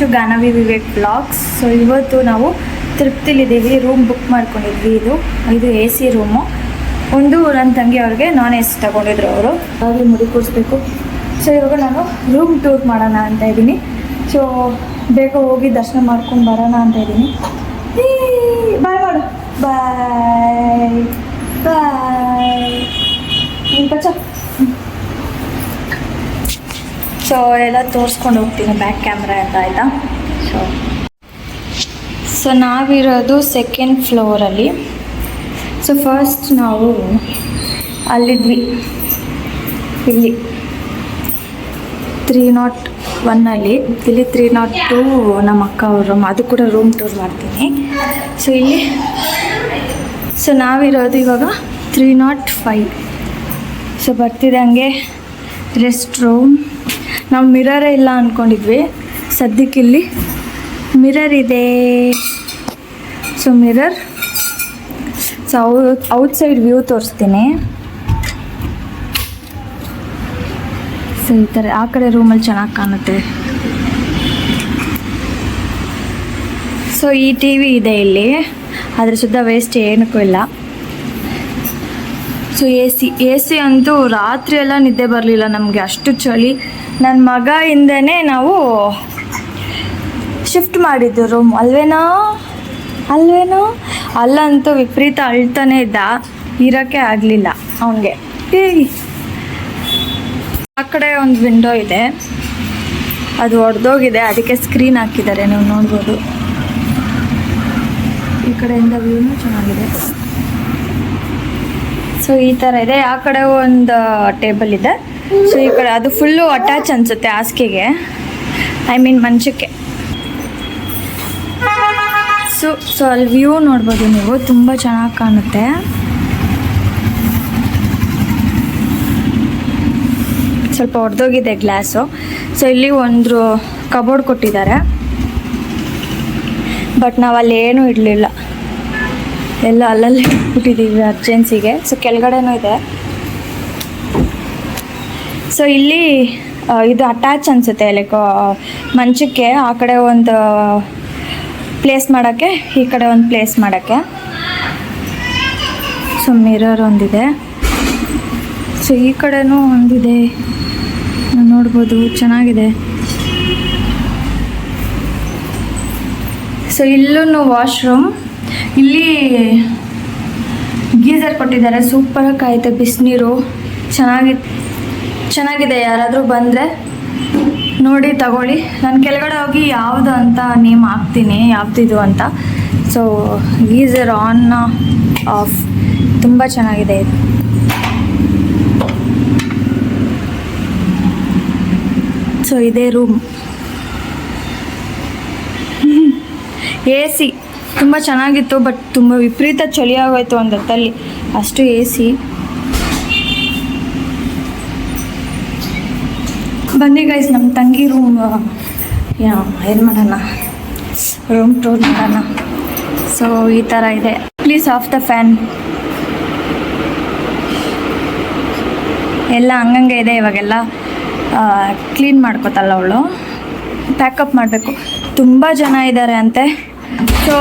To Ganavi Vivek blogs so ಇವತ್ತು ನಾವು ತೃಪ್ತಿಲಿದ್ದೀವಿ room book ಮಾಡ್ಕೊಂಡಿದ್ವಿ ಇದು. ಇದು ಎ ಸಿ ರೂಮು ಒಂದು ನನ್ನ ತಂಗಿ ಅವ್ರಿಗೆ ನಾನ್ ಎ ಸಿ ತಗೊಂಡಿದ್ರು ಅವರು. ಹಾಗೆ ಮುಡಿ ಕೂರಿಸ್ಬೇಕು. ಸೊ ಇವಾಗ ನಾನು ರೂಮ್ ಟೂರ್ ಮಾಡೋಣ ಅಂತ ಇದ್ದೀನಿ. ಸೊ ಬೇಗ ಹೋಗಿ ದರ್ಶನ ಮಾಡ್ಕೊಂಡು ಬರೋಣ ಅಂತ ಇದ್ದೀನಿ. ಬಾಯ್ ಮಾಡು. ಬಾಯ್ ಬಾಯ್ ಪಚ್ಚ ಸೊ ಎಲ್ಲ ತೋರಿಸ್ಕೊಂಡು ಹೋಗ್ತೀನಿ ಬ್ಯಾಕ್ ಕ್ಯಾಮ್ರಾ ಅಂತ, ಆಯಿತಾ? ಸೊ ಸೊ ನಾವಿರೋದು ಸೆಕೆಂಡ್ ಫ್ಲೋರಲ್ಲಿ ಸೊ ಫಸ್ಟ್ ನಾವು ಅಲ್ಲಿದ್ವಿ. ಇಲ್ಲಿ ತ್ರೀ ನಾಟ್ ಒನ್ನಲ್ಲಿ ಇಲ್ಲಿ ತ್ರೀ ನಾಟ್ ಟೂ ನಮ್ಮ ಅಕ್ಕ ರೂಮ್ ಅದು ಕೂಡ ರೂಮ್ ಟೂರ್ ಮಾಡ್ತೀನಿ. ಸೊ ಇಲ್ಲಿ ಸೊ ನಾವಿರೋದು ಇವಾಗ ತ್ರೀ ನಾಟ್ ಫೈವ್ ಸೊ ಬರ್ತಿದ್ದಂಗೆ ರೆಸ್ಟ್ ರೂಮ್ ನಾವು ಮಿರರೇ ಇಲ್ಲ ಅಂದ್ಕೊಂಡಿದ್ವಿ ಸದ್ಯಕ್ಕಿಲ್ಲಿ ಮಿರರ್ ಇದೆ. So mirror so outside view ತೋರಿಸ್ತೀನಿ. ಸೊ ಈ ಥರ ಆ ಕಡೆ ರೂಮಲ್ಲಿ ಚೆನ್ನಾಗಿ ಕಾಣುತ್ತೆ. ಸೊ ಈ ಟಿ ವಿ ಇದೆ ಇಲ್ಲಿ. ಅದ್ರ ಸುತ್ತ ವೇಸ್ಟ್ ಏನಕ್ಕೂ ಇಲ್ಲ. So A C A C ಅಂತೂ ರಾತ್ರಿ ಎಲ್ಲ ನಿದ್ದೆ ಬರಲಿಲ್ಲ. ನಮಗೆ ಅಷ್ಟು ಚಳಿ. ನನ್ನ ಮಗ ಹಿಂದೆ ನಾವು ಶಿಫ್ಟ್ ಮಾಡಿದ್ದು ರೂಮ್ ಅಲ್ವೇನೋ? ಅಲ್ವೇನೋ? ಅಲ್ಲಂತೂ ವಿಪರೀತ ಅಳ್ತಾನೆ ಇದ್ದ. ಇರೋಕ್ಕೆ ಆಗಲಿಲ್ಲ ಅವನಿಗೆ. ಆ ಕಡೆ ಒಂದು ವಿಂಡೋ ಇದೆ. ಅದು ಒಡೆದೋಗಿದೆ. ಅದಕ್ಕೆ ಸ್ಕ್ರೀನ್ ಹಾಕಿದ್ದಾರೆ. ನೀವು ನೋಡ್ಬೋದು. ಈ ಕಡೆಯಿಂದ ವ್ಯೂನು ಚೆನ್ನಾಗಿದೆ. ಸೊ ಈ ಥರ ಇದೆ. ಆ ಕಡೆ ಒಂದು ಟೇಬಲ್ ಇದೆ. ಸೊ ಈ ಕಡೆ ಅದು ಫುಲ್ಲು ಅಟ್ಯಾಚ್ ಅನಿಸುತ್ತೆ ಹಾಸಿಗೆಗೆ. ಐ ಮೀನ್ ಮಂಚಕ್ಕೆ. ಸೊ ಸೊ ಅಲ್ಲಿ ವ್ಯೂ ನೋಡ್ಬೋದು ನೀವು, ತುಂಬ ಚೆನ್ನಾಗಿ ಕಾಣುತ್ತೆ. ಸ್ವಲ್ಪ ಒಡೆದೋಗಿದೆ ಗ್ಲಾಸು. ಸೊ ಇಲ್ಲಿ ಒಂದು ಕಬೋರ್ಡ್ ಕೊಟ್ಟಿದ್ದಾರೆ. ಬಟ್ ನಾವು ಅಲ್ಲಿ ಏನೂ ಇಡಲಿಲ್ಲ. ಎಲ್ಲ ಅಲ್ಲಲ್ಲಿ ಇಟ್ಬಿಟ್ಟಿದ್ದೀವಿ ಅರ್ಜೆನ್ಸಿಗೆ ಸೊ ಕೆಳಗಡೆನೂ ಇದೆ. ಸೊ ಇಲ್ಲಿ ಇದು ಅಟ್ಯಾಚ್ ಅನಿಸುತ್ತೆ ಲೈಕ್ ಮಂಚಕ್ಕೆ, ಆ ಕಡೆ ಒಂದು ಪ್ಲೇಸ್ ಮಾಡೋಕ್ಕೆ, ಈ ಕಡೆ ಒಂದು ಪ್ಲೇಸ್ ಮಾಡೋಕ್ಕೆ. ಸೊ ಮಿರರ್ ಒಂದಿದೆ. ಸೊ ಈ ಕಡೆನೂ ಒಂದಿದೆ. ನೋಡ್ಬೋದು, ಚೆನ್ನಾಗಿದೆ. ಸೊ ಇಲ್ಲೂ ವಾಶ್ರೂಮ್ ಇಲ್ಲಿ ಗೀಸರ್ ಕೊಟ್ಟಿದ್ದಾರೆ ಸೂಪರಾಗಿ ಕಾಯುತ್ತೆ ಬಿಸಿನೀರು. ಚೆನ್ನಾಗಿ ಚೆನ್ನಾಗಿದೆ, ಯಾರಾದರೂ ಬಂದರೆ ನೋಡಿ, ತಗೊಳ್ಳಿ. ನಾನು ಕೆಳಗಡೆ ಹೋಗಿ ಯಾವುದು ಅಂತ ನೇಮ್ ಹಾಕ್ತೀನಿ, ಯಾವ್ದಿದು ಅಂತ. ಸೊ ಗೀಸರ್ ಆನ್ ಆಫ್ ತುಂಬ ಚೆನ್ನಾಗಿದೆ ಇದು. ಸೊ ಇದೇ ರೂಮ್ ಎ ಸಿ ತುಂಬ ಚೆನ್ನಾಗಿತ್ತು ಬಟ್ ತುಂಬ ವಿಪರೀತ ಚಳಿ ಆಗೋಯ್ತು ಒಂದು ಹೊತ್ತಲ್ಲಿ. ಅಷ್ಟು ಎ ಸಿ ಬನ್ನಿ ಗೈಸ್ ನಮ್ಮ ತಂಗಿ ರೂಮ್ ಏನು ಮಾಡೋಣ? ರೂಮ್ ಟೂರ್ ಮಾಡೋಣ. ಸೊ ಈ ಥರ ಇದೆ. ಪ್ಲೀಸ್ ಆಫ್ ದ ಫ್ಯಾನ್ ಎಲ್ಲ ಹಂಗಂಗೆ ಇದೆ ಇವಾಗೆಲ್ಲ. ಕ್ಲೀನ್ ಮಾಡ್ಕೋತಲ್ಲ ಅವಳು. ಪ್ಯಾಕಪ್ ಮಾಡಬೇಕು. ತುಂಬ ಜನ ಇದ್ದಾರೆ ಅಂತೆ. ಸೊ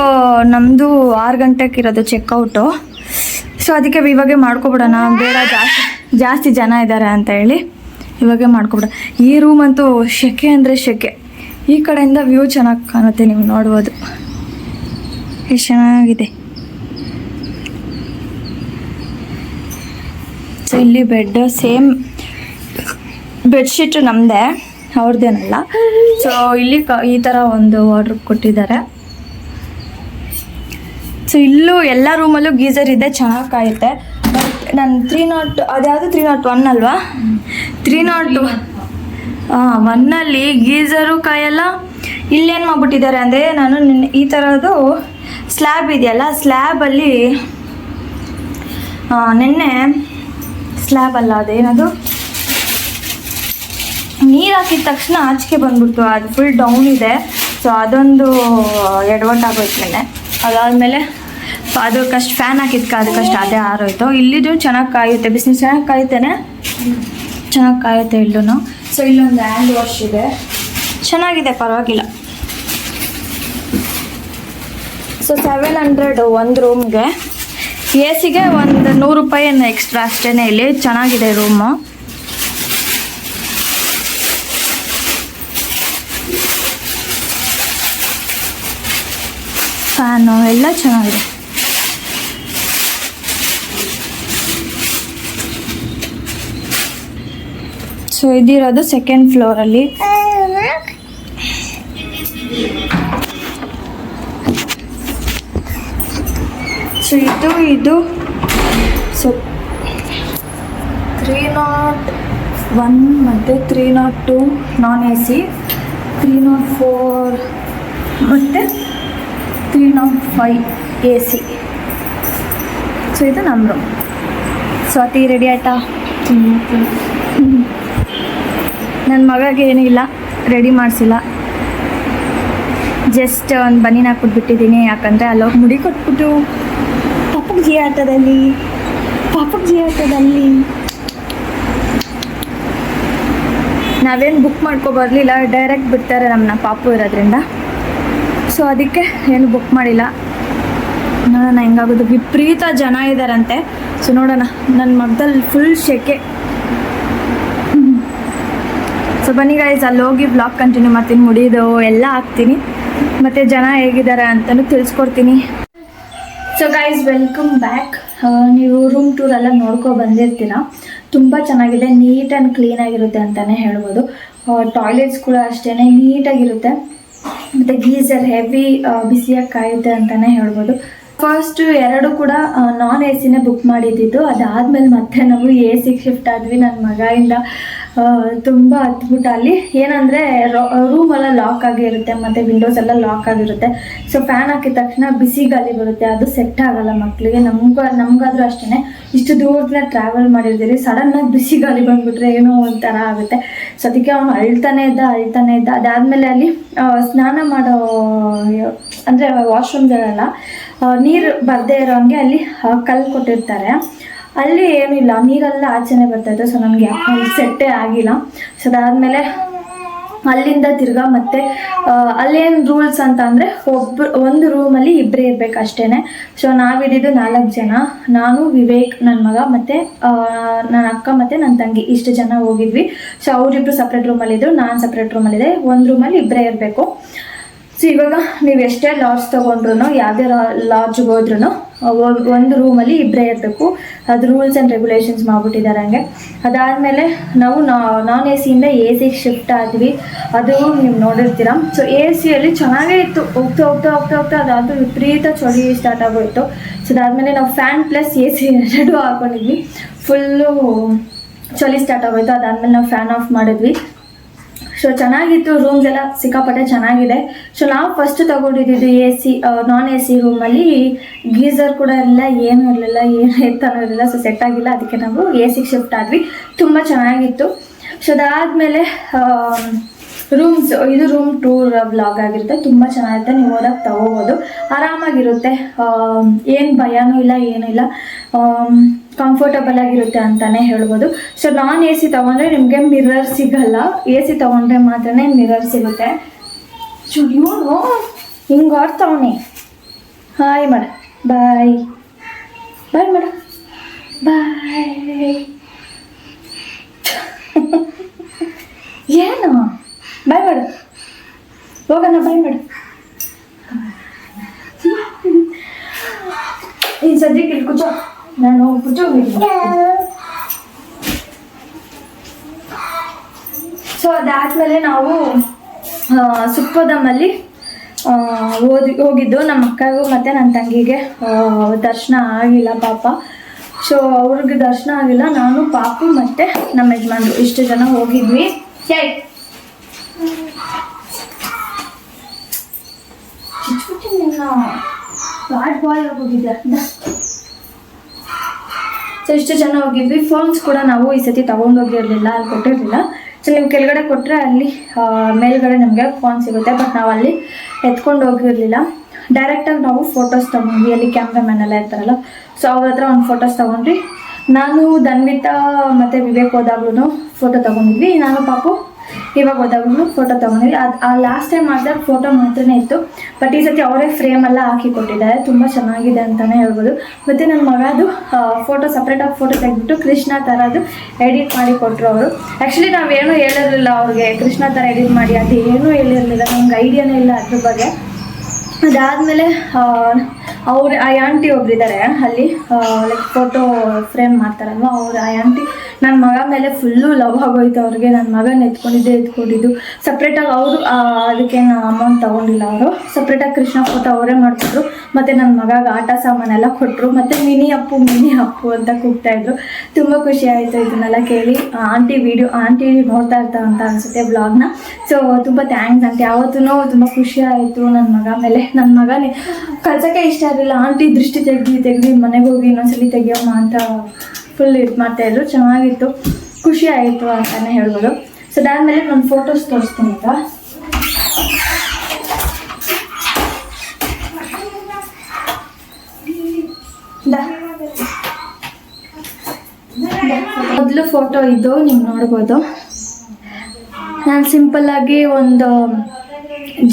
ನಮ್ಮದು ಆರು ಗಂಟೆಗೆ ಇರೋದು ಚೆಕ್ಔಟು ಸೊ ಅದಕ್ಕೆ ಇವಾಗೆ ಮಾಡ್ಕೊಬಿಡೋಣ. ಬೇಡ, ಜಾಸ್ತಿ ಜಾಸ್ತಿ ಜನ ಇದ್ದಾರೆ ಅಂತ ಹೇಳಿ. ಇವಾಗೆ ಮಾಡ್ಕೊಬಿಡ. ಈ ರೂಮ್ ಅಂತೂ ಶೆಕೆ ಅಂದರೆ ಶೆಕೆ. ಈ ಕಡೆಯಿಂದ ವ್ಯೂ ಚೆನ್ನಾಗಿ ಕಾಣುತ್ತೆ ನೀವು ನೋಡ್ಬೋದು. ಎಷ್ಟು ಚೆನ್ನಾಗಿದೆ. ಸೊ ಇಲ್ಲಿ ಬೆಡ್ ಸೇಮ್ ಬೆಡ್ಶೀಟು ನಮ್ಮದೇ ಅವ್ರದ್ದೇನಲ್ಲ ಸೊ ಇಲ್ಲಿ ಕ, ಈ ಥರ ಒಂದು ಆರ್ಡ್ರ್ ಕೊಟ್ಟಿದ್ದಾರೆ. ಸೊ ಇಲ್ಲೂ ಎಲ್ಲ ರೂಮಲ್ಲೂ ಗೀಸರ್ ಇದೆ, ಚೆನ್ನಾಗಿ ಕಾಯುತ್ತೆ. ನಾನು ತ್ರೀ ನಾಟ್ ಅದ್ಯಾವುದು ತ್ರೀ ನಾಟ್ ಒನ್ ಅಲ್ವಾ? ತ್ರೀ ನಾಟ್ ಹಾಂ ಒನ್ನಲ್ಲಿ ಗೀಝರು ಕಾಯಲ್ಲ ಇಲ್ಲೇನು ಮಾಡ್ಬಿಟ್ಟಿದ್ದಾರೆ ಅಂದರೆ ನಾನು ಈ ಥರದ್ದು ಸ್ಲ್ಯಾಬ್ ಇದೆಯಲ್ಲ ಸ್ಲ್ಯಾಬಲ್ಲಿ ನಿನ್ನೆ ಸ್ಲ್ಯಾಬ್ ಅಲ್ಲ, ಅದೇನದು? ನೀರು ಹಾಕಿದ ತಕ್ಷಣ ಆಚೆಗೆ ಬಂದ್ಬಿಡ್ತು, ಅದು ಫುಲ್ ಡೌನ್ ಇದೆ. ಸೊ ಅದೊಂದು ಎಡವಟ್ಟಾಗೋಯ್ತು ನೆನ್ನೆ. ಅದಾದಮೇಲೆ ಅದಕ್ಕಷ್ಟು ಫ್ಯಾನ್ ಹಾಕಿದ್ಕ ಅದಕ್ಕಷ್ಟು ಅದೇ ಆರೋಯ್ತು. ಇಲ್ಲಿದು ಚೆನ್ನಾಗಿ ಕಾಯುತ್ತೆ. ಬಿಸಿನೀರು ಚೆನ್ನಾಗಿ ಕಾಯುತ್ತೇನೆ? ಚೆನ್ನಾಗಿ ಕಾಯುತ್ತೆ ಇಲ್ಲೂ ಸೊ ಇಲ್ಲೊಂದು ಹ್ಯಾಂಡ್ ವಾಶ್ ಇದೆ. ಚೆನ್ನಾಗಿದೆ, ಪರವಾಗಿಲ್ಲ. ಸೊ ಸೆವೆನ್ ಹಂಡ್ರೆಡ್ ಒಂದು ರೂಮ್ಗೆ ಎ ಸಿಗೆ ಒಂದು ನೂರು ರೂಪಾಯಿ ಏನು ಎಕ್ಸ್ಟ್ರಾ ಅಷ್ಟೇ ಇಲ್ಲಿ. ಚೆನ್ನಾಗಿದೆ ರೂಮು ಫ್ಯಾನು ಎಲ್ಲ ಚೆನ್ನಾಗಿದೆ. ಸೊ ಇದಿರೋದು ಸೆಕೆಂಡ್ ಫ್ಲೋರಲ್ಲಿ ಸೊ ಇದು ಇದು. ಸೊ ತ್ರೀ ನಾಟ್ ಒನ್ ಮತ್ತು three nought two non A C three nought four ಮತ್ತು three nought five A C so ಇದು ನಮ್ಮ ರೂಮ್ ಸ್ವಾತಿ ರೆಡಿ ಆಯ್ತಾ? ನನ್ನ ಮಗಗೆ ಇಲ್ಲ ರೆಡಿ ಮಾಡಿಸಿಲ್ಲ. ಜಸ್ಟ್ ಒಂದು ಬನ್ನಿನ ಕೊಟ್ಬಿಟ್ಟಿದ್ದೀನಿ ಯಾಕಂದರೆ ಅಲ್ಲೋಗಿ ಮುಡಿ ಕೊಟ್ಬಿಟ್ಟು ಪಾಪಕ್ ಜಿ ಆಟದಲ್ಲಿ ಪಾಪಕ್ ಜಿ ಆಟದಲ್ಲಿ. ನಾವೇನು ಬುಕ್ ಮಾಡ್ಕೊ ಬರಲಿಲ್ಲ ಡೈರೆಕ್ಟ್ ಬಿಡ್ತಾರೆ ನಮ್ಮನ್ನ ಪಾಪು ಇರೋದ್ರಿಂದ. ಸೊ ಅದಕ್ಕೆ ಏನು ಬುಕ್ ಮಾಡಿಲ್ಲ. ನೋಡೋಣ ಹೆಂಗಾಗೋದು. ವಿಪರೀತ ಜನ ಇದ್ದಾರಂತೆ ಸೊ ನೋಡೋಣ ನನ್ನ ಮಗದಲ್ಲಿ ಫುಲ್ ಶೆಕೆ. ಸೊ ಬನ್ನಿ ಗೈಸ್ ಅಲ್ಲಿ ಹೋಗಿ ಬ್ಲಾಗ್ ಕಂಟಿನ್ಯೂ ಮಾಡ್ತೀನಿ ಮುಡಿದು ಎಲ್ಲ ಹಾಕ್ತೀನಿ. ಮತ್ತು ಜನ ಹೇಗಿದ್ದಾರೆ ಅಂತಲೂ ತಿಳಿಸ್ಕೊಡ್ತೀನಿ. ಸೊ ಗೈಸ್ ವೆಲ್ಕಮ್ ಬ್ಯಾಕ್ ನೀವು ರೂಮ್ ಟೂರ್ ಎಲ್ಲ ನೋಡ್ಕೊ ಬಂದಿರ್ತೀರ. ತುಂಬ ಚೆನ್ನಾಗಿದೆ ನೀಟ್ ಆ್ಯಂಡ್ ಕ್ಲೀನಾಗಿರುತ್ತೆ ಅಂತಲೇ ಹೇಳ್ಬೋದು. ಟಾಯ್ಲೆಟ್ಸ್ ಕೂಡ ಅಷ್ಟೇ ನೀಟಾಗಿರುತ್ತೆ ಮತ್ತು ಗೀಸರ್ ಹೆವಿ ಬಿಸಿಯಾಗಿ ಕಾಯುತ್ತೆ ಅಂತಲೇ ಹೇಳ್ಬೋದು. ಫಸ್ಟ್ ಎರಡು ಕೂಡ ನಾನ್ ಎ ಸಿನೇ ಬುಕ್ ಮಾಡಿದ್ದಿದ್ದು. ಅದಾದಮೇಲೆ ಮತ್ತೆ ನಾವು ಎ ಸಿಗೆ ಶಿಫ್ಟ್ ಆದ್ವಿ. ನನ್ನ ಮಗ ಆ, ತುಂಬ ಹತ್ಬಿಟ್ಟು ಅಲ್ಲಿ ಏನಂದರೆ ರೂಮ್ ಎಲ್ಲ ಲಾಕ್ ಆಗಿರುತ್ತೆ, ಮತ್ತು ವಿಂಡೋಸ್ ಎಲ್ಲ ಲಾಕ್ ಆಗಿರುತ್ತೆ. ಸೊ ಫ್ಯಾನ್ ಹಾಕಿದ ತಕ್ಷಣ ಬಿಸಿ ಗಾಳಿ ಬರುತ್ತೆ, ಅದು ಸೆಟ್ ಆಗಲ್ಲ ಮಕ್ಕಳಿಗೆ ನಮ್ಗೂ, ನಮ್ಗಾದ್ರೂ ಅಷ್ಟೇ ಇಷ್ಟು ದೂರದಿಂದ ಟ್ರಾವೆಲ್ ಮಾಡಿರ್ತೀರಿ ಸಡನ್ನಾಗಿ ಬಿಸಿ ಗಾಳಿ ಬಂದ್ಬಿಟ್ರೆ ಏನೋ ಒಂಥರ ಆಗುತ್ತೆ. ಸೊ ಅದಕ್ಕೆ ಅವನು ಅಳ್ತಾನೆ ಇದ್ದ ಅಳ್ತಾನೆ ಇದ್ದ. ಅದಾದಮೇಲೆ ಅಲ್ಲಿ ಸ್ನಾನ ಮಾಡೋ, ಅಂದರೆ ವಾಶ್ರೂಮ್ಗಳೆಲ್ಲ ನೀರು ಬರದೇ ಇರೋಂಗೆ ಅಲ್ಲಿ ಕಲ್ಲು ಕೊಟ್ಟಿರ್ತಾರೆ. ಅಲ್ಲಿ ಏನಿಲ್ಲ, ನೀರೆಲ್ಲ ಆಚೆನೆ ಬರ್ತಾಯಿತ್ತು ಸೊ ನನಗೆ ಅಲ್ಲಿ ಸೆಟ್ಟೇ ಆಗಿಲ್ಲ. ಸೊ ಅದಾದಮೇಲೆ ಅಲ್ಲಿಂದ ತಿರ್ಗಾ ಮತ್ತೆ ಅಲ್ಲೇನು ರೂಲ್ಸ್ ಅಂತ ಅಂದರೆ ಒಬ್ಬ ಒಂದು ರೂಮಲ್ಲಿ ಇಬ್ಬರೇ ಇರಬೇಕು ಅಷ್ಟೇ ಸೊ ನಾವಿದ್ದಿದ್ದು ನಾಲ್ಕು ಜನ, ನಾನು, ವಿವೇಕ್ ನನ್ನ ಮಗ ಮತ್ತು ನನ್ನ ಅಕ್ಕ ಮತ್ತು ನನ್ನ ತಂಗಿ ಇಷ್ಟು ಜನ ಹೋಗಿದ್ವಿ. ಸೊ ಅವರಿಬ್ರು ಸಪ್ರೇಟ್ ರೂಮಲ್ಲಿದ್ದರು ನಾನು ಸಪ್ರೇಟ್ ರೂಮಲ್ಲಿದೆ ಒಂದು ರೂಮಲ್ಲಿ ಇಬ್ಬರೇ ಇರಬೇಕು. ಸೊ ಇವಾಗ ನೀವು ಎಷ್ಟೇ ಲಾಡ್ಜ್ ತೊಗೊಂಡ್ರು ಯಾವುದೇ ಲಾಡ್ಜ್ಗೆ ಹೋದ್ರೂ ಒಂದು ರೂಮಲ್ಲಿ ಇಬ್ಬರೇ ಇರಬೇಕು. ಅದು ರೂಲ್ಸ್ ಆ್ಯಂಡ್ ರೆಗ್ಯುಲೇಷನ್ಸ್ ಮಾಡ್ಬಿಟ್ಟಿದ್ದಾರೆ ಹಂಗೆ. ಅದಾದಮೇಲೆ ನಾವು ನಾನ್ ಎ ಸಿಯಿಂದ ಎ ಸಿಗೆ ಶಿಫ್ಟ್ ಆದ್ವಿ. ಅದು ನೀವು ನೋಡಿರ್ತೀರ. ಸೊ ಎ ಸಿಯಲ್ಲಿ ಚೆನ್ನಾಗೇ ಇತ್ತು. ಹೋಗ್ತಾ ಹೋಗ್ತಾ ಹೋಗ್ತಾ ಹೋಗ್ತಾ ಅದಾದರೂ ವಿಪರೀತ ಚಳಿ ಸ್ಟಾರ್ಟ್ ಆಗೋಯ್ತು. ಸೊ ಅದಾದಮೇಲೆ ನಾವು ಫ್ಯಾನ್ ಪ್ಲಸ್ ಎ ಸಿ ಎರಡೂ ಹಾಕೊಂಡಿದ್ವಿ. ಫುಲ್ಲು ಚಳಿ ಸ್ಟಾರ್ಟ್ ಆಗೋಯ್ತು. ಅದಾದಮೇಲೆ ನಾವು ಫ್ಯಾನ್ ಆಫ್ ಮಾಡಿದ್ವಿ. ಸೊ ಚೆನ್ನಾಗಿತ್ತು ರೂಮ್ಸ್ ಎಲ್ಲ ಸಿಕ್ಕಾಪಟ್ಟೆ ಚೆನ್ನಾಗಿದೆ. ಸೊ ನಾವು ಫಸ್ಟ್ ತಗೊಂಡಿದ್ದು A C non A C ರೂಮಲ್ಲಿ ಗೀಸರ್ ಕೂಡ ಇರಲಿಲ್ಲ, ಏನೂ ಇರಲಿಲ್ಲ, ಏನು ಎತ್ತಾನೂ ಇರಲಿಲ್ಲ. ಸೊ ಸೆಟ್ ಆಗಿಲ್ಲ. ಅದಕ್ಕೆ ನಾವು ಎ ಸಿಗೆ ಶಿಫ್ಟ್ ಆದ್ವಿ. ತುಂಬ ಚೆನ್ನಾಗಿತ್ತು. ಸೊ ಅದಾದಮೇಲೆ ರೂಮ್ಸ್ ಇದು ರೂಮ್ ಟೂರ್ ಬ್ಲಾಗ್ ಆಗಿರುತ್ತೆ. ತುಂಬ ಚೆನ್ನಾಗಿರುತ್ತೆ. ನೀವು ಹೋದಾಗ ತಗೋಬೋದು. ಆರಾಮಾಗಿರುತ್ತೆ. ಏನು ಭಯನೂ ಇಲ್ಲ, ಏನೂ ಇಲ್ಲ. ಕಂಫರ್ಟಬಲ್ ಆಗಿರುತ್ತೆ ಅಂತಲೇ ಹೇಳ್ಬೋದು. ಸೊ ನಾನ್ ಎ ಸಿ ತೊಗೊಂಡ್ರೆ ನಿಮಗೆ ಮಿರರ್ ಸಿಗಲ್ಲ. ಎ ಸಿ ತೊಗೊಂಡ್ರೆ ಮಾತ್ರ ಮಿರರ್ ಸಿಗುತ್ತೆ. ಸೊ ಇವನು ಹಿಂಗೆ ಆಡ್ತಾವನೆ ಹಾಯ್ ಮಾಡ. ಬಾಯ್ ಬಾಯ್ ಮಾಡ. ಬಾಯ್ ಏನು? ಬಾಯ್ ಮಾಡು ಹೋಗೋಣ ಬಾಯ್ ಮಾಡು ಈ ಸದ್ಯಕ್ಕೆ ಇಲ್ಲಿ ಕುಚೋ ನಾನು ಕುಚೋ ಸೊ ಅದಾದ್ಮೇಲೆ ನಾವು ಸುಪ್ಪದಮ್ಮಲ್ಲಿ ಓದಿ, ಹೋಗಿದ್ದು. ನಮ್ಮ ಅಕ್ಕಗೂ ಮತ್ತು ನನ್ನ ತಂಗಿಗೆ ದರ್ಶನ ಆಗಿಲ್ಲ ಪಾಪ. ಸೊ ಅವ್ರಿಗೆ ದರ್ಶನ ಆಗಿಲ್ಲ. ನಾನು ಪಾಪು ಮತ್ತು ನಮ್ಮ ಯಜಮಾನ್ರು. ಇಷ್ಟು ಜನ ಹೋಗಿದ್ವಿ. ಏಯ್ ನಿನ್ನ ಬ್ಯಾಡ್ ಬಾಯ್ ಹೋಗಿದ್ದೆ ಸೊ ಇಷ್ಟು ಜನ ಹೋಗಿದ್ವಿ. ಫೋನ್ಸ್ ಕೂಡ ನಾವು ಈ ಸತಿ ತೊಗೊಂಡೋಗಿರಲಿಲ್ಲ ಅಲ್ಲಿ ಕೊಟ್ಟಿರಲಿಲ್ಲ. ಸೊ ನೀವು ಕೆಳಗಡೆ ಕೊಟ್ಟರೆ ಅಲ್ಲಿ ಮೇಲ್ಗಡೆ ನಮಗೆ ಫೋನ್ ಸಿಗುತ್ತೆ. ಬಟ್ ನಾವು ಅಲ್ಲಿ ಎತ್ಕೊಂಡು ಹೋಗಿರಲಿಲ್ಲ. ಡೈರೆಕ್ಟಾಗಿ ನಾವು ಫೋಟೋಸ್ ತೊಗೊಂಡ್ವಿ. ಅಲ್ಲಿ ಕ್ಯಾಮ್ರಾಮ್ಯಾನ್ ಎಲ್ಲ ಇರ್ತಾರಲ್ಲ. ಸೊ ಅವ್ರ ಹತ್ರ ಒಂದು ಫೋಟೋಸ್ ತಗೊಂಡ್ರಿ ನಾನು ದನ್ವಿತಾ ಮತ್ತು ವಿವೇಕ್ ಹೋದಾಗ್ಲೂ ಫೋಟೋ ತೊಗೊಂಡಿದ್ವಿ. ನಾನು, ಪಾಪು ಇವಾಗ ಹೋದಾಗಲೂ ಫೋಟೋ ತೊಗೊಂಡಿದ್ವಿ. ಅದು ಆ ಲಾಸ್ಟ್ ಟೈಮ್ ಮಾಡಿದಾಗ ಫೋಟೋ ಮಾತ್ರನೇ ಇತ್ತು. ಬಟ್ ಈ ಸತಿ ಅವರೇ ಫ್ರೇಮ್ ಎಲ್ಲ ಹಾಕಿ ಕೊಟ್ಟಿದ್ದಾರೆ. ತುಂಬ ಚೆನ್ನಾಗಿದೆ ಅಂತಲೇ ಹೇಳ್ಬೋದು. ಮತ್ತು ನನ್ನ ಮಗದು ಫೋಟೋ ಸಪ್ರೇಟಾಗಿ ಫೋಟೋ ತೆಗೆದ್ಬಿಟ್ಟು ಕೃಷ್ಣ ಥರದ್ದು ಎಡಿಟ್ ಮಾಡಿ ಕೊಟ್ಟರು ಅವರು. ಆ್ಯಕ್ಚುಲಿ ನಾವೇನು ಹೇಳಿರಲಿಲ್ಲ ಅವ್ರಿಗೆ, ಕೃಷ್ಣ ಥರ ಎಡಿಟ್ ಮಾಡಿ. ಅದು ಏನೂ ಹೇಳಿರಲಿಲ್ಲ. ನಮ್ಗೆ ಐಡಿಯಾನೇ ಇಲ್ಲ ಅದ್ರ ಬಗ್ಗೆ. ಅದಾದಮೇಲೆ ಅವ್ರ, ಆ ಆಂಟಿ ಒಬ್ರಿದ್ದಾರೆ ಅಲ್ಲಿ ಲೈಕ್ ಫೋಟೋ ಫ್ರೇಮ್ ಮಾಡ್ತಾರಲ್ವ, ಅವ್ರ, ಆ ಆಂಟಿ ನನ್ನ ಮಗ ಮೇಲೆ ಫುಲ್ಲು ಲವ್ ಆಗೋಯ್ತು. ಅವ್ರಿಗೆ ನನ್ನ ಮಗನ ಎತ್ಕೊಂಡಿದ್ದೆ ಎತ್ಕೊಂಡಿದ್ದು ಸಪ್ರೇಟಾಗಿ ಅವರು ಅದಕ್ಕೆ ಅಮೌಂಟ್ ತೊಗೊಂಡಿಲ್ಲ ಅವರು. ಸಪ್ರೇಟಾಗಿ ಕೃಷ್ಣ ಫೋಟೋ ಅವರೇ ಮಾಡಿಸಿದ್ರು ಮತ್ತು ನನ್ನ ಮಗಗೆ ಆಟ ಸಾಮಾನೆಲ್ಲ ಕೊಟ್ಟರು ಮತ್ತು ಮಿನಿ ಅಪ್ಪು ಮಿನಿ ಅಪ್ಪು ಅಂತ ಕೂಗ್ತಾಯಿದ್ರು ತುಂಬ ಖುಷಿ ಆಯಿತು ಇದನ್ನೆಲ್ಲ ಕೇಳಿ. ಆಂಟಿ ವಿಡಿಯೋ ಆಂಟಿ ನೋಡ್ತಾ ಅಂತ ಅನಿಸುತ್ತೆ ಬ್ಲಾಗ್ನ ಸೊ ತುಂಬ ಥ್ಯಾಂಕ್ಸ್ ಆಂಟಿ ಯಾವತ್ತೂ ತುಂಬ ಖುಷಿ ಆಯಿತು ನನ್ನ ಮಗ ಮೇಲೆ. ನನ್ನ ಮಗನೇ ಕಳ್ಸೋಕ್ಕೆ ಇಷ್ಟ ಆಗಲಿಲ್ಲ ಆಂಟಿ ದೃಷ್ಟಿ ತೆಗ್ದು ತೆಗ್ದು ಮನೆಗೆ ಹೋಗಿ ಇನ್ನೊಂದ್ಸಲಿ ತೆಗಿಯೋಮ್ಮ ಅಂತ ಫುಲ್ ಇದು ಮಾಡ್ತಾಯಿದ್ರು ಚೆನ್ನಾಗಿತ್ತು. ಖುಷಿ ಆಯಿತು ಅಂತಲೇ ಹೇಳ್ಬೋದು. ಸೊ ಅದಾದಮೇಲೆ ನಾನು ಫೋಟೋಸ್ ತೋರಿಸ್ತೀನಿ ಅಂತ. ಮೊದಲು ಫೋಟೋ ಇದು, ನೀವು ನೋಡ್ಬೋದು. ನಾನು ಸಿಂಪಲ್ಲಾಗಿ ಒಂದು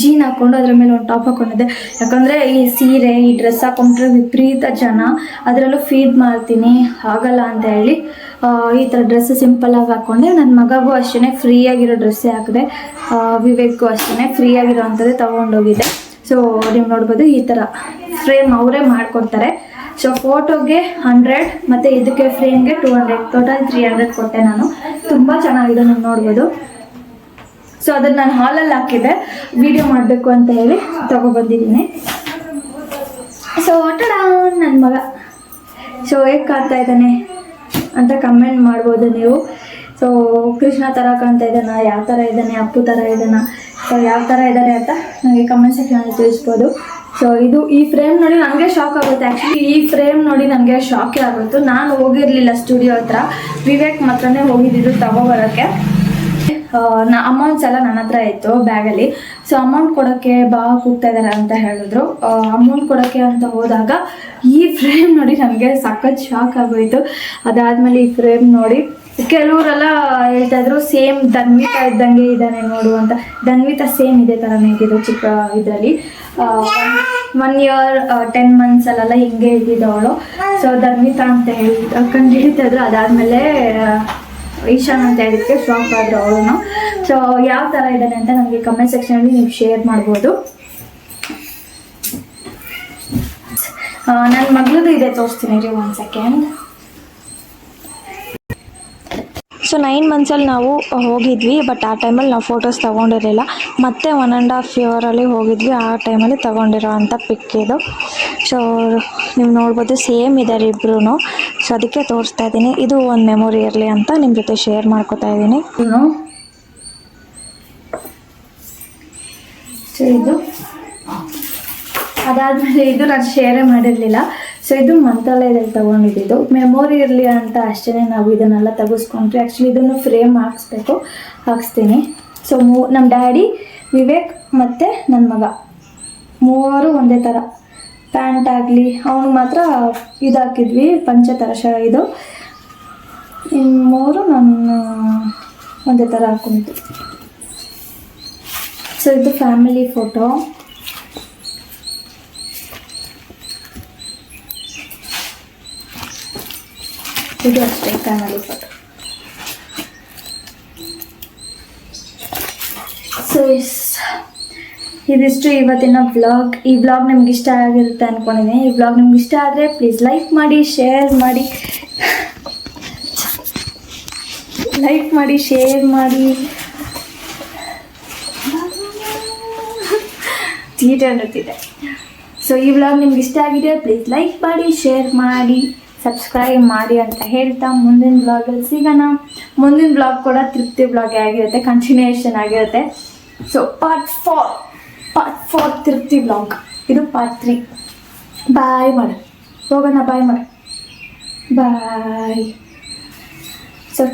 ಜೀನ್ ಹಾಕೊಂಡು ಅದ್ರ ಮೇಲೆ ಒಂದು ಟಾಪ್ ಹಾಕೊಂಡಿದ್ದೆ. ಯಾಕಂದರೆ ಈ ಸೀರೆ, ಈ ಡ್ರೆಸ್ ಹಾಕೊಂಡ್ರೆ ವಿಪರೀತ ಜನ ಅದರಲ್ಲೂ ಫೀಡ್ ಮಾಡ್ತೀನಿ. ಆಗಲ್ಲ ಅಂತ ಹೇಳಿ ಈ ಥರ ಡ್ರೆಸ್ ಸಿಂಪಲ್ಲಾಗಿ ಹಾಕೊಂಡೆ. ನನ್ನ ಮಗಗೂ ಅಷ್ಟೇ ಫ್ರೀಯಾಗಿರೋ ಡ್ರೆಸ್ಸೇ ಹಾಕಿದೆ ವಿವೇಕ್ಗೂ ಅಷ್ಟೇ ಫ್ರೀಯಾಗಿರೋ ಅಂಥದ್ದೇ ತೊಗೊಂಡೋಗಿದ್ದೆ. ಸೊ ನೀವು ನೋಡ್ಬೋದು ಈ ಥರ ಫ್ರೇಮ್ ಅವರೇ ಮಾಡ್ಕೊಡ್ತಾರೆ. ಸೊ ಫೋಟೋಗೆ ಹಂಡ್ರೆಡ್ ಮತ್ತು ಇದಕ್ಕೆ ಫ್ರೇಮ್ಗೆ two hundred total three hundred ಕೊಟ್ಟೆ ನಾನು. ತುಂಬ ಚೆನ್ನಾಗಿದೆ ನೀವು ನೋಡ್ಬೋದು. ಸೊ ಅದನ್ನ ನಾನು ಹಾಲಲ್ಲಿ ಹಾಕಿದ್ದೆ. ವಿಡಿಯೋ ಮಾಡಬೇಕು ಅಂತ ಹೇಳಿ ತಗೊಬಂದಿದ್ದೀನಿ ಸೊ ಆಟಡ ನನ್ನ ಮಗ. ಸೊ ಹೇಗೆ ಕಾಣ್ತಾ ಇದ್ದಾನೆ ಅಂತ ಕಮೆಂಟ್ ಮಾಡ್ಬೋದು ನೀವು. ಸೊ ಕೃಷ್ಣ ಥರ ಕಾಣ್ತಾ ಇದ್ದಾನ? ಯಾವ ಥರ ಇದ್ದಾನೆ? ಅಪ್ಪು ಥರ ಇದ್ದಾನ? ಸೊ ಯಾವ ಥರ ಇದ್ದಾನೆ ಅಂತ ನನಗೆ ಕಮೆಂಟ್ ಸೆಕ್ಷನಲ್ಲಿ ತಿಳಿಸ್ಬೋದು. ಸೊ ಇದು ಈ ಫ್ರೇಮ್ ನೋಡಿ ನನಗೆ ಶಾಕ್ ಆಗುತ್ತೆ. ಆ್ಯಕ್ಚುಲಿ ಈ ಫ್ರೇಮ್ ನೋಡಿ ನನಗೆ ಶಾಕೇ ಆಗುತ್ತೆ ನಾನು ಹೋಗಿರಲಿಲ್ಲ ಸ್ಟುಡಿಯೋ ಹತ್ರ. ವಿವೇಕ್ ಮಾತ್ರನೇ ಹೋಗಿದ್ದಿದ್ದು ತಗೋಬರೋಕ್ಕೆ ನಾ ಅಮೌಂಟ್ಸ್ ಎಲ್ಲ ನನ್ನ ಹತ್ರ ಇತ್ತು ಬ್ಯಾಗಲ್ಲಿ ಸೊ ಅಮೌಂಟ್ ಕೊಡೋಕ್ಕೆ ಬಾ, ಕೂಗ್ತಾ ಇದ್ದಾರೆ ಅಂತ ಹೇಳಿದ್ರು. ಅಮೌಂಟ್ ಕೊಡೋಕ್ಕೆ ಅಂತ ಹೋದಾಗ ಈ ಫ್ರೇಮ್ ನೋಡಿ ನನಗೆ ಸಖತ್ ಶಾಕ್ ಆಗೋಯ್ತು. ಅದಾದಮೇಲೆ ಈ ಫ್ರೇಮ್ ನೋಡಿ ಕೆಲವರೆಲ್ಲ ಹೇಳ್ತಾ ಇದ್ರು ಸೇಮ್ ಧನ್ವಿತಾ ಇದ್ದಂಗೆ ಇದ್ದಾನೆ ನೋಡು ಅಂತ. ಧನ್ವಿತಾ ಸೇಮ್ ಇದೆ ಥರನೇ ಇದ್ದಿದ್ದು ಚಿಕ್ಕ ಇದರಲ್ಲಿ. ಒನ್ ಇಯರ್ ಟೆನ್ ಮಂತ್ಸಲ್ಲೆಲ್ಲ ಹಿಂಗೆ ಇದ್ದಿದ್ದವಳು ಸೊ ಧನ್ವಿತಾ ಅಂತ ಹೇಳಿ ಕಂಡು ಹಿಡಿತಾ ಇದ್ರು. ಅದಾದಮೇಲೆ ಈಶಾನ್ ಅಂತ ಹೇಳಿದಕ್ಕೆ ಶಾಕ್ ಆದ್ರೆ ಅವಳು ಸೊ ಯಾವ ಥರ ಇದ್ದಾನೆ ಅಂತ ನಮಗೆ ಕಮೆಂಟ್ ಸೆಕ್ಷನಲ್ಲಿ ನೀವು ಶೇರ್ ಮಾಡ್ಬೋದು. ನನ್ನ ಮಗಳದು ಇದೆ ತೋರಿಸ್ತೀನಿ ರೀ ಒಂದು ಸೆಕೆಂಡ್ ಸೊ ನೈನ್ ಮಂತ್ಸಲ್ಲಿ ನಾವು ಹೋಗಿದ್ವಿ ಬಟ್ ಆ ಟೈಮಲ್ಲಿ ನಾವು ಫೋಟೋಸ್ ತೊಗೊಂಡಿರಲಿಲ್ಲ. ಮತ್ತೆ ಒನ್ ಆ್ಯಂಡ್ ಹಾಫ್ ಇಯರಲ್ಲಿ ಹೋಗಿದ್ವಿ, ಆ ಟೈಮಲ್ಲಿ ತೊಗೊಂಡಿರೋ ಅಂಥ ಪಿಕ್ ಇದು. ಸೊ ನೀವು ನೋಡ್ಬೋದು ಸೇಮ್ ಇದ್ದಾರೆ ಇಬ್ರು ಸೊ ಅದಕ್ಕೆ ತೋರಿಸ್ತಾ ಇದ್ದೀನಿ. ಇದು ಒಂದು ಮೆಮೊರಿ ಇರಲಿ ಅಂತ ನಿಮ್ಮ ಜೊತೆ ಶೇರ್ ಮಾಡ್ಕೋತಾ ಇದ್ದೀನಿ. ಸೊ ಇದು? ಅದಾದಮೇಲೆ ಇದು ನಾನು ಶೇರೇ ಮಾಡಿರಲಿಲ್ಲ. ಸೊ ಇದು ಮಂತ್ರಾಲಯದಲ್ಲಿ ತೊಗೊಂಡಿದ್ದು. ಮೆಮೊರಿ ಇರಲಿ ಅಂತ ಅಷ್ಟೇ ನಾವು ಇದನ್ನೆಲ್ಲ ತೆಗೆಸ್ಕೊಂಡ್ರಿ ಆ್ಯಕ್ಚುಲಿ ಇದನ್ನು ಫ್ರೇಮ್ ಹಾಕ್ಸ್ಬೇಕು. ಹಾಕ್ಸ್ತೀನಿ. ಸೊ ಮೂ ನಮ್ಮ ಡ್ಯಾಡಿ, ವಿವೇಕ್ ಮತ್ತು ನನ್ನ ಮಗ. ಮೂವರು ಒಂದೇ ಥರ ಪ್ಯಾಂಟ್ ಆಗಲಿ ಅವನು ಮಾತ್ರ ಇದು ಹಾಕಿದ್ವಿ ಪಂಚ ಥರ ಶ ಇದು. ಇನ್ನು ಮೂರು ನಾನು ಒಂದೇ ಥರ ಹಾಕೊಂಡಿದ್ದು ಸೊ ಇದು ಫ್ಯಾಮಿಲಿ ಫೋಟೋ ಇದು ಅಷ್ಟೇ ಫ್ಯಾಮಿಲಿ ಫೋಟೋ ಸೊ ಇಸ್ ಇದಿಷ್ಟು ಇವತ್ತಿನ ಬ್ಲಾಗ್ ಈ ಬ್ಲಾಗ್ ನಿಮ್ಗೆ ಇಷ್ಟ ಆಗಿರುತ್ತೆ ಅಂದ್ಕೊಂಡಿದ್ದೀನಿ ಈ ಬ್ಲಾಗ್ ನಿಮ್ಗೆ ಇಷ್ಟ ಆದರೆ ಪ್ಲೀಸ್ ಲೈಕ್ ಮಾಡಿ ಶೇರ್ ಮಾಡಿ. ಲೈಕ್ ಮಾಡಿ ಶೇರ್ ಮಾಡಿ. ತೀಟ ಅನ್ನುತ್ತಿದೆ. ಸೊ ಈ ವ್ಲಾಗ್ ನಿಮ್ಗೆ ಇಷ್ಟ ಆಗಿದೆ ಪ್ಲೀಸ್ ಲೈಕ್ ಮಾಡಿ ಶೇರ್ ಮಾಡಿ. ಸಬ್ಸ್ಕ್ರೈಬ್ ಮಾಡಿ ಅಂತ ಹೇಳ್ತಾ ಮುಂದಿನ ಬ್ಲಾಗಲ್ಲಿ ಸಿಗೋಣ. ಮುಂದಿನ ಬ್ಲಾಗ್ ಕೂಡ ತೃಪ್ತಿ ಬ್ಲಾಗ್ ಆಗಿರುತ್ತೆ ಕಂಟಿನ್ಯೂಯೇಷನ್ ಆಗಿರುತ್ತೆ. So part four part four Trupti blog ಇದು ಪಾರ್ಟ್ ತ್ರೀ ಬಾಯ್ ಮಾಡು. ಹೋಗೋಣ ಬಾಯ್ ಮಾಡು. ಬಾಯ್ ಸೊ